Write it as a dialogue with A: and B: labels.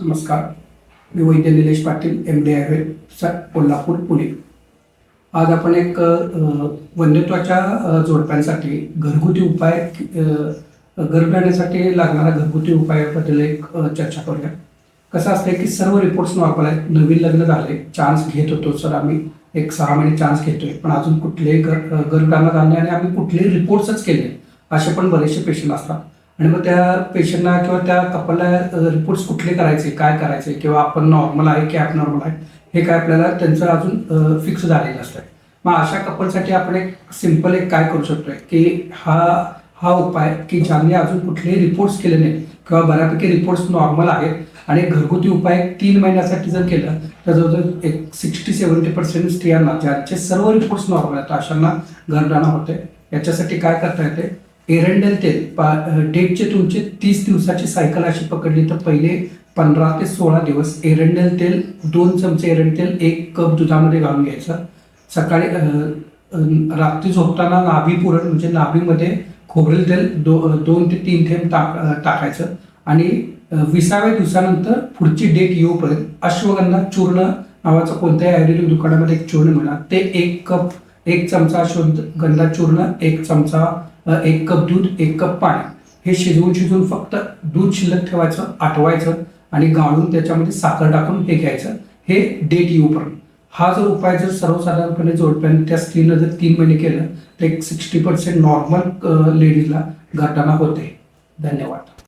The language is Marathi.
A: नमस्कार. मी Vaidya Nilesh Patil M D I sir Kolhapur Pune. आज आपण एक अ, वंध्यत्वाच्या जोडप्यांसाठी घरगुती उपाय अ, गर्भ येण्यासाठी लागणारा घरगुती उपायाबद्दल एक चर्चा करूया. कसं असतंय की सर्व रिपोर्ट्स नॉर्मल आहेत नवीन लग्न झाले चान्स घेत होतो सर आम्ही. एक सहा महिने चान्स घेतोय पण अजून कुठलेही गर गर्भधारणा झाले आणि आम्ही कुठलेही रिपोर्ट्सच केले असे पण बरेचसे पेशंट असतात. आणि मग त्या पेशंटना किंवा त्या कपलला रिपोर्ट्स कुठले करायचे काय करायचे किंवा आपण नॉर्मल आहे की ॲबनॉर्मल आहे हे काय आपल्याला त्यांचं अजून फिक्स झालेलं असतं. मग अशा कपलसाठी आपण एक सिंपल एक काय करू शकतोय की हा हा उपाय की ज्यांनी अजून कुठलेही रिपोर्ट्स केले नाही किंवा बऱ्यापैकी रिपोर्ट्स नॉर्मल आहेत आणि घरगुती उपाय तीन महिन्यासाठी जर केलं तर जवळजवळ एक सिक्स्टी सेवन्टी पर्सेंट स्त्रियांना ज्यांचे सर्व रिपोर्ट्स नॉर्मल आहेत अशांना गर्भधारणा होते. याच्यासाठी काय करता येते? एरंडेल तेल पा- डेटचे तुमचे तीस दिवसाची सायकल अशी पकडली. तर पहिले पंधरा ते सोळा दिवस एरंडेल तेल दोन चमचे एरंड तेल एक कप दुधामध्ये घालून घ्यायचं. सकाळी रात्री झोपताना नाभी पुरण म्हणजे नाभीमध्ये खोबरेल तेल दो दोन ते तीन थेंब टाक टाकायचं. आणि विसाव्या दिवसानंतर पुढची डेट येऊपर्यंत अश्वगंधा चूर्ण नावाचं कोणत्याही आयुर्वेदिक दुकानामध्ये एक चूर्ण मिळणार. ते एक कप एक चमचा अश्वगंधा चूर्ण एक चमचा एक कप दूध एक कप पाणी. हे शिजवून शिजवून फक्त दूध शिल्लक ठेवायचं आठवायचं आणि गाळून त्याच्यामध्ये साखर टाकून हे घ्यायचं. हे डेट येऊपर्यंत हा जर उपाय जर सर्वसाधारणपणे जोडप्याने त्या स्त्रीनं जर तीन महिने केलं तर एक सिक्स्टी पर्सेंट नॉर्मल लेडीजला घटना होते. धन्यवाद.